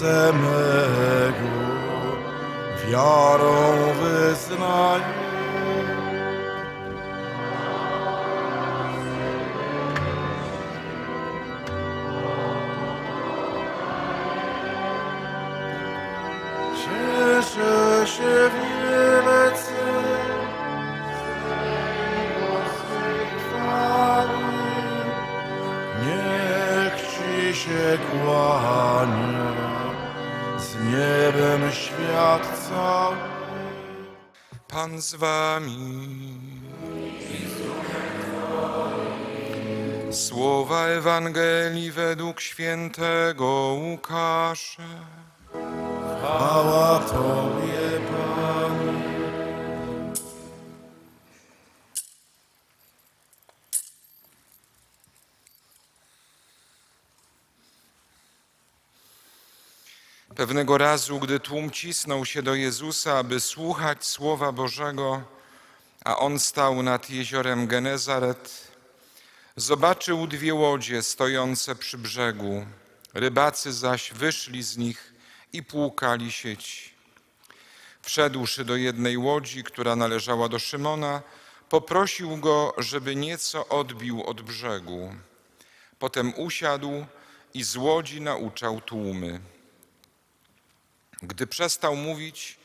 serce mego wiarą wyznaję. Cieszę się wielce Pan z wami. Słowa Ewangelii według świętego Łukasza. Pewnego razu, gdy tłum cisnął się do Jezusa, aby słuchać Słowa Bożego, a on stał nad jeziorem Genezaret, zobaczył dwie łodzie stojące przy brzegu. Rybacy zaś wyszli z nich i płukali sieci. Wszedłszy do jednej łodzi, która należała do Szymona, poprosił go, żeby nieco odbił od brzegu. Potem usiadł i z łodzi nauczał tłumy. Gdy przestał mówić,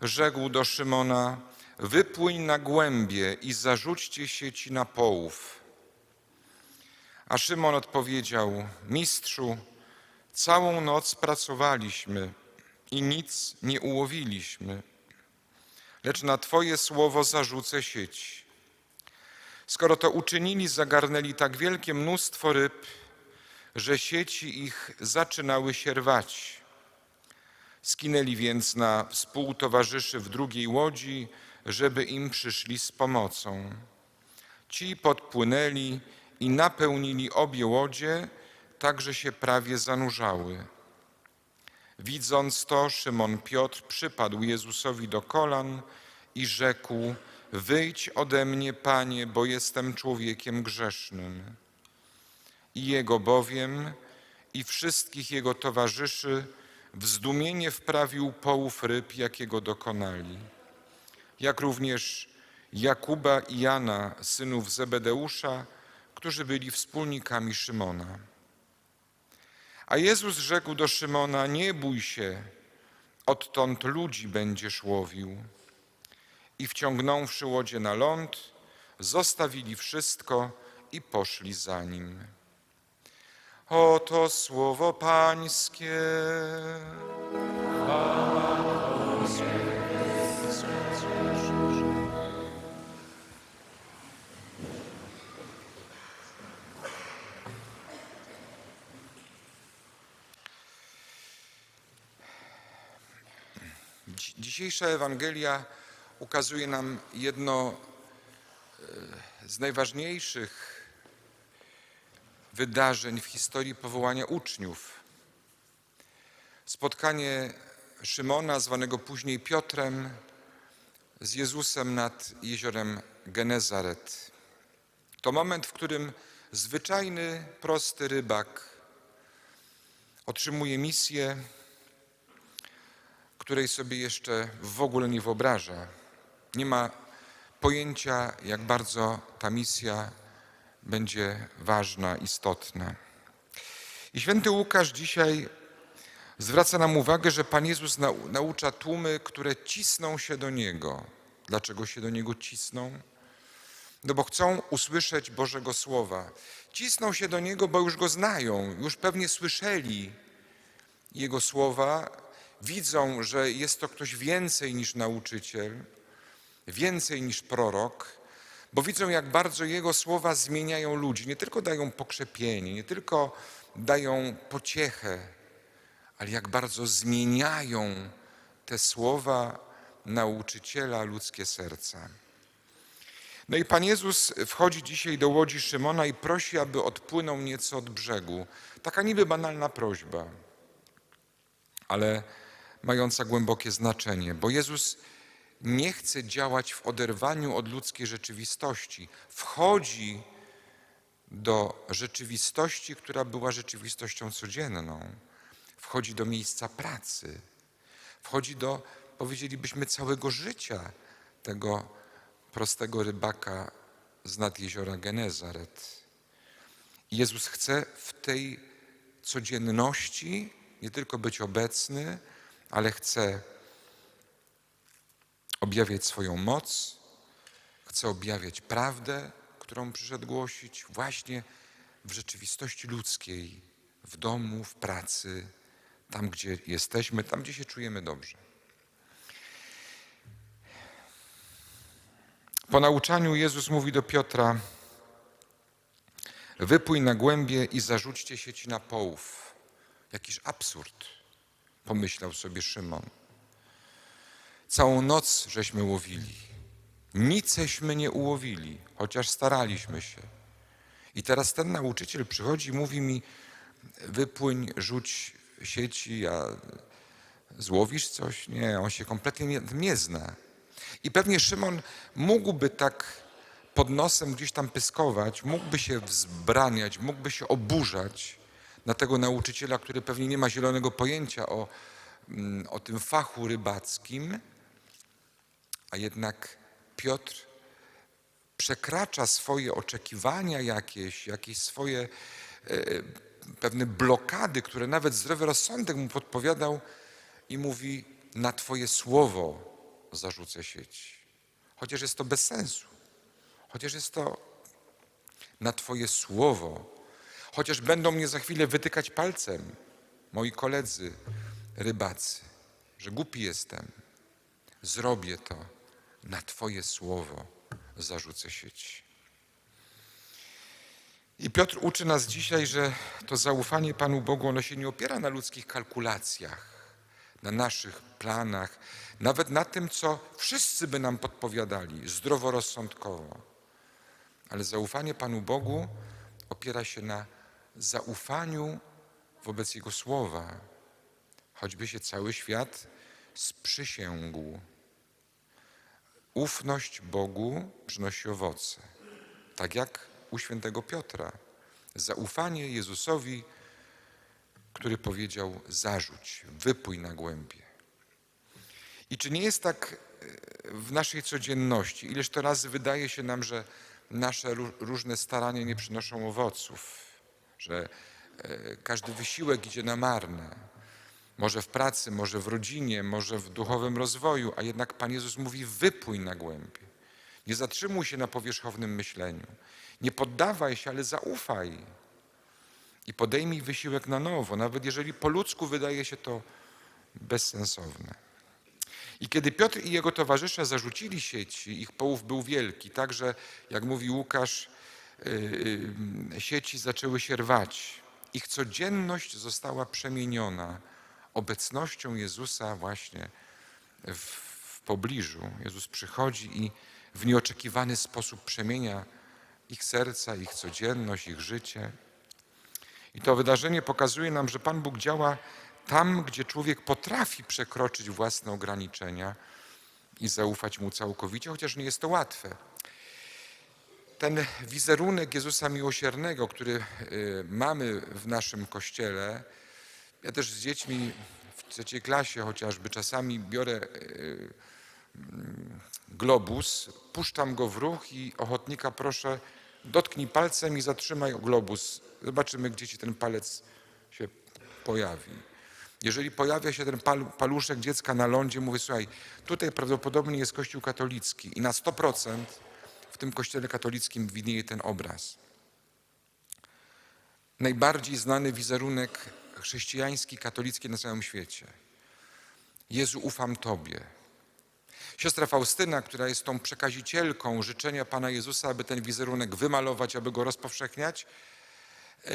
rzekł do Szymona: Wypłyń na głębie i zarzućcie sieci na połów. A Szymon odpowiedział: Mistrzu, całą noc pracowaliśmy i nic nie ułowiliśmy, lecz na Twoje słowo zarzucę sieć. Skoro to uczynili, zagarnęli tak wielkie mnóstwo ryb, że sieci ich zaczynały się rwać. Skinęli więc na współtowarzyszy w drugiej łodzi, żeby im przyszli z pomocą. Ci podpłynęli i napełnili obie łodzie, tak że się prawie zanurzały. Widząc to, Szymon Piotr przypadł Jezusowi do kolan i rzekł: Wyjdź ode mnie, panie, bo jestem człowiekiem grzesznym. I jego bowiem i wszystkich jego towarzyszy w zdumienie wprawił połów ryb, jakiego dokonali. Jak również Jakuba i Jana, synów Zebedeusza, którzy byli wspólnikami Szymona. A Jezus rzekł do Szymona: Nie bój się, odtąd ludzi będziesz łowił. I wciągnąwszy łodzie na ląd, zostawili wszystko i poszli za nim. Oto słowo Pańskie. Dzi- Dzisiejsza Ewangelia ukazuje nam jedno e, z najważniejszych wydarzeń w historii powołania uczniów. Spotkanie Szymona, zwanego później Piotrem, z Jezusem nad jeziorem Genezaret. To moment, w którym zwyczajny, prosty rybak otrzymuje misję, której sobie jeszcze w ogóle nie wyobraża. Nie ma pojęcia, jak bardzo ta misja będzie ważna, istotna. I święty Łukasz dzisiaj zwraca nam uwagę, że Pan Jezus nau- naucza tłumy, które cisną się do Niego. Dlaczego się do Niego cisną? No bo chcą usłyszeć Bożego Słowa. Cisną się do Niego, bo już Go znają, już pewnie słyszeli Jego słowa, widzą, że jest to ktoś więcej niż nauczyciel, więcej niż prorok, bo widzą, jak bardzo Jego słowa zmieniają ludzi. Nie tylko dają pokrzepienie, nie tylko dają pociechę, ale jak bardzo zmieniają te słowa nauczyciela ludzkie serca. No i Pan Jezus wchodzi dzisiaj do łodzi Szymona i prosi, aby odpłynął nieco od brzegu. Taka niby banalna prośba, ale mająca głębokie znaczenie, bo Jezus nie chce działać w oderwaniu od ludzkiej rzeczywistości. Wchodzi do rzeczywistości, która była rzeczywistością codzienną. wchodzi do miejsca pracy, wchodzi do, powiedzielibyśmy, całego życia tego prostego rybaka z nad jeziora Genezaret. Jezus chce w tej codzienności nie tylko być obecny, ale chce objawiać swoją moc, chce objawiać prawdę, którą przyszedł głosić właśnie w rzeczywistości ludzkiej, w domu, w pracy, tam gdzie jesteśmy, tam gdzie się czujemy dobrze. Po nauczaniu Jezus mówi do Piotra: Wypój na głębie i zarzućcie sieci na połów. Jakiś absurd, pomyślał sobie Szymon. Całą noc żeśmy łowili. Niceśmy nie ułowili, chociaż staraliśmy się. I teraz ten nauczyciel przychodzi i mówi mi: Wypłyń, rzuć sieci, a złowisz coś? Nie, on się kompletnie nie, nie zna. I pewnie Szymon mógłby tak pod nosem gdzieś tam pyskować, mógłby się wzbraniać, mógłby się oburzać na tego nauczyciela, który pewnie nie ma zielonego pojęcia o, mm, o tym fachu rybackim, a jednak Piotr przekracza swoje oczekiwania jakieś, jakieś swoje e, pewne blokady, które nawet zdrowy rozsądek mu podpowiadał i mówi, na Twoje słowo zarzucę sieć. Chociaż jest to bez sensu. Chociaż jest to na Twoje słowo. Chociaż będą mnie za chwilę wytykać palcem moi koledzy rybacy, że głupi jestem. Zrobię to na Twoje słowo zarzucę sieć. I Piotr uczy nas dzisiaj, że to zaufanie Panu Bogu, ono się nie opiera na ludzkich kalkulacjach, na naszych planach, nawet na tym, co wszyscy by nam podpowiadali zdroworozsądkowo. Ale zaufanie Panu Bogu opiera się na zaufaniu wobec Jego słowa, choćby się cały świat sprzysięgł. Ufność Bogu przynosi owoce, tak jak u świętego Piotra. Zaufanie Jezusowi, który powiedział: zarzuć, wypój na głębie. I czy nie jest tak e, w naszej codzienności? Ileż to razy wydaje się nam, że nasze ró- różne starania nie przynoszą owoców, że e, każdy wysiłek idzie na marne. Może w pracy, może w rodzinie, może w duchowym rozwoju, a jednak Pan Jezus mówi: wypój na głębie. Nie zatrzymuj się na powierzchownym myśleniu. Nie poddawaj się, ale zaufaj. I podejmij wysiłek na nowo, nawet jeżeli po ludzku wydaje się to bezsensowne. I kiedy Piotr i jego towarzysze zarzucili sieci, ich połów był wielki, tak że, jak mówi Łukasz, yy, yy, sieci zaczęły się rwać. Ich codzienność została przemieniona obecnością Jezusa właśnie w, w pobliżu. Jezus przychodzi i w nieoczekiwany sposób przemienia ich serca, ich codzienność, ich życie. I to wydarzenie pokazuje nam, że Pan Bóg działa tam, gdzie człowiek potrafi przekroczyć własne ograniczenia i zaufać Mu całkowicie, chociaż nie jest to łatwe. Ten wizerunek Jezusa Miłosiernego, który y, mamy w naszym kościele, ja też z dziećmi w trzeciej klasie chociażby czasami biorę y, mm, globus, puszczam go w ruch i ochotnika proszę, dotknij palcem i zatrzymaj globus. Zobaczymy, gdzie ci ten palec się pojawi. Jeżeli pojawia się ten pal, paluszek dziecka na lądzie, mówię, słuchaj, tutaj prawdopodobnie jest kościół katolicki i na 100% w tym kościele katolickim widnieje ten obraz. Najbardziej znany wizerunek chrześcijański, katolicki na całym świecie. Jezu, ufam Tobie. Siostra Faustyna, która jest tą przekazicielką życzenia Pana Jezusa, aby ten wizerunek wymalować, aby go rozpowszechniać, e,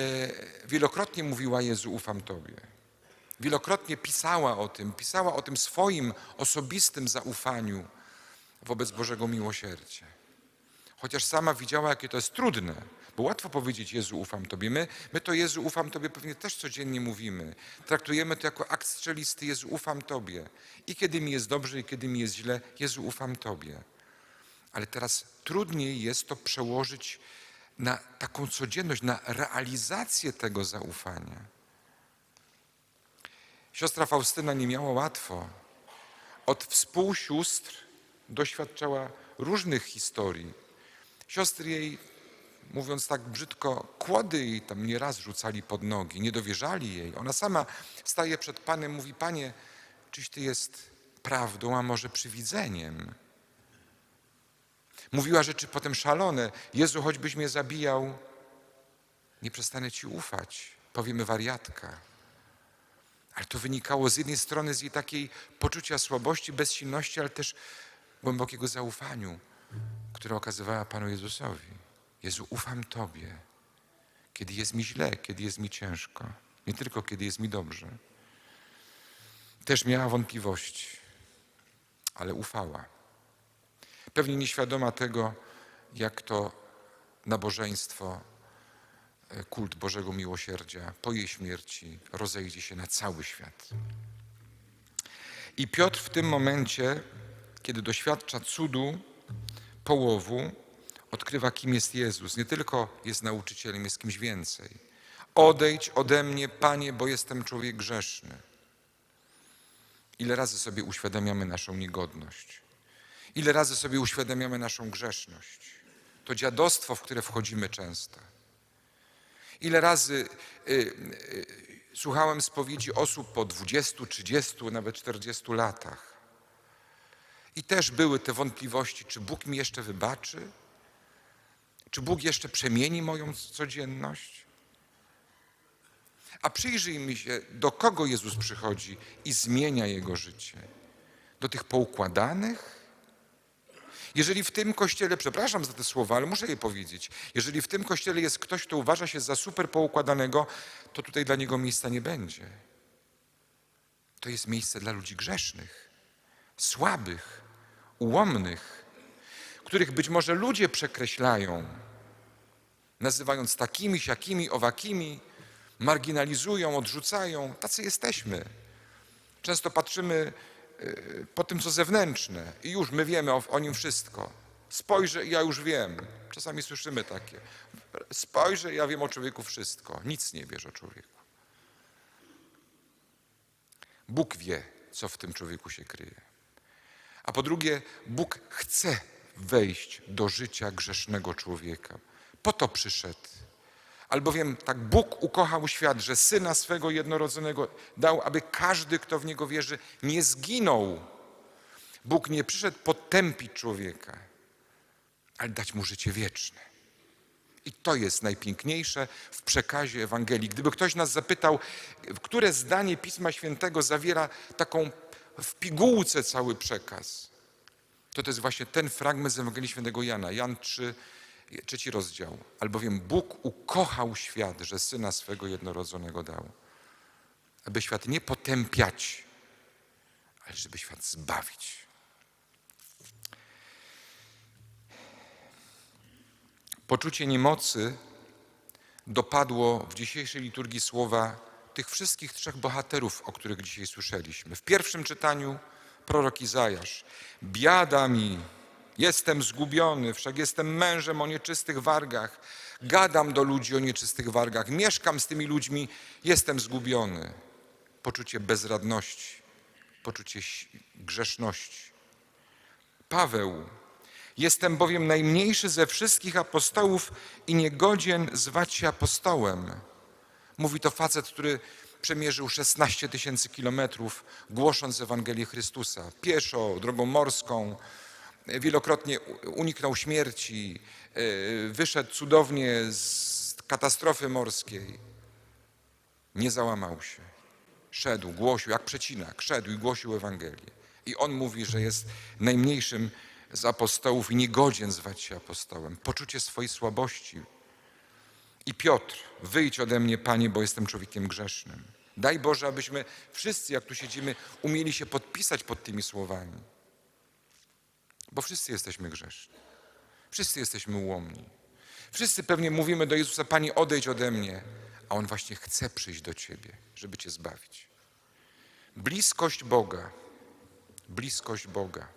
wielokrotnie mówiła Jezu, ufam Tobie. Wielokrotnie pisała o tym, pisała o tym swoim osobistym zaufaniu wobec Bożego miłosierdzia. Chociaż sama widziała, jakie to jest trudne, bo łatwo powiedzieć Jezu, ufam Tobie. My, my to Jezu, ufam Tobie pewnie też codziennie mówimy. Traktujemy to jako akt strzelisty, Jezu, ufam Tobie. I kiedy mi jest dobrze, i kiedy mi jest źle, Jezu, ufam Tobie. Ale teraz trudniej jest to przełożyć na taką codzienność, na realizację tego zaufania. Siostra Faustyna nie miała łatwo. Od współsióstr doświadczała różnych historii. Siostry jej, mówiąc tak brzydko, kłody jej tam nieraz rzucali pod nogi, nie dowierzali jej. Ona sama staje przed Panem, mówi, Panie, czyś Ty jest prawdą, a może przywidzeniem? Mówiła rzeczy potem szalone. Jezu, choćbyś mnie zabijał, nie przestanę Ci ufać. Powiemy wariatka. Ale to wynikało z jednej strony z jej takiej poczucia słabości, bezsilności, ale też głębokiego zaufaniu, które okazywała Panu Jezusowi. Jezu, ufam Tobie, kiedy jest mi źle, kiedy jest mi ciężko, nie tylko kiedy jest mi dobrze. Też miała wątpliwości, ale ufała. Pewnie nieświadoma tego, jak to nabożeństwo, e, kult Bożego Miłosierdzia po jej śmierci rozejdzie się na cały świat. I Piotr w tym momencie, kiedy doświadcza cudu połowu, odkrywa, kim jest Jezus. Nie tylko jest nauczycielem, jest kimś więcej. Odejdź ode mnie, Panie, bo jestem człowiek grzeszny. Ile razy sobie uświadamiamy naszą niegodność? Ile razy sobie uświadamiamy naszą grzeszność? To dziadostwo, w które wchodzimy często. Ile razy y, y, słuchałem spowiedzi osób po 20, 30, nawet 40 latach. I też były te wątpliwości, czy Bóg mi jeszcze wybaczy? Czy Bóg jeszcze przemieni moją codzienność? A przyjrzyjmy się, do kogo Jezus przychodzi i zmienia jego życie. Do tych poukładanych? Jeżeli w tym kościele, przepraszam za te słowa, ale muszę je powiedzieć, jeżeli w tym kościele jest ktoś, kto uważa się za super poukładanego, to tutaj dla niego miejsca nie będzie. To jest miejsce dla ludzi grzesznych, słabych, ułomnych, których być może ludzie przekreślają, nazywając takimi, siakimi, owakimi, marginalizują, odrzucają. Tacy jesteśmy. Często patrzymy y, po tym, co zewnętrzne i już my wiemy o, o nim wszystko. Spojrzę i ja już wiem. Czasami słyszymy takie. Spojrzę i ja wiem o człowieku wszystko. Nic nie wiesz o człowieku. Bóg wie, co w tym człowieku się kryje. A po drugie, Bóg chce wejść do życia grzesznego człowieka. Po to przyszedł. Albowiem tak Bóg ukochał świat, że Syna swego jednorodzonego dał, aby każdy, kto w Niego wierzy, nie zginął. Bóg nie przyszedł potępić człowieka, ale dać mu życie wieczne. I to jest najpiękniejsze w przekazie Ewangelii. Gdyby ktoś nas zapytał, które zdanie Pisma Świętego zawiera taką w pigułce cały przekaz, to to jest właśnie ten fragment z Ewangelii Świętego Jana, Jan 3, trzeci rozdział. Albowiem Bóg ukochał świat, że Syna swego jednorodzonego dał, aby świat nie potępiać, ale żeby świat zbawić. Poczucie niemocy dopadło w dzisiejszej liturgii słowa tych wszystkich trzech bohaterów, o których dzisiaj słyszeliśmy. W pierwszym czytaniu prorok Izajasz. Biada mi, jestem zgubiony, wszak jestem mężem o nieczystych wargach. Gadam do ludzi o nieczystych wargach, mieszkam z tymi ludźmi, jestem zgubiony. Poczucie bezradności, poczucie grzeszności. Paweł, jestem bowiem najmniejszy ze wszystkich apostołów i niegodzien zwać się apostołem. Mówi to facet, który przemierzył 16 tysięcy kilometrów, głosząc Ewangelię Chrystusa. Pieszo, drogą morską, wielokrotnie uniknął śmierci, e, wyszedł cudownie z katastrofy morskiej. Nie załamał się. Szedł, głosił, jak przecinak, szedł i głosił Ewangelię. I on mówi, że jest najmniejszym z apostołów i niegodzien zwać się apostołem. Poczucie swojej słabości, i Piotr, wyjdź ode mnie, Panie, bo jestem człowiekiem grzesznym. Daj Boże, abyśmy wszyscy, jak tu siedzimy, umieli się podpisać pod tymi słowami. Bo wszyscy jesteśmy grzeszni. Wszyscy jesteśmy ułomni. Wszyscy pewnie mówimy do Jezusa, Panie, odejdź ode mnie. A On właśnie chce przyjść do Ciebie, żeby Cię zbawić. Bliskość Boga, bliskość Boga.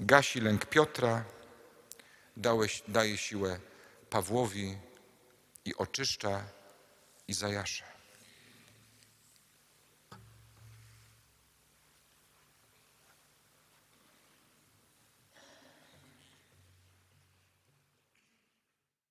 Gasi lęk Piotra, dałeś, daje siłę Pawłowi i oczyszcza Izajasza.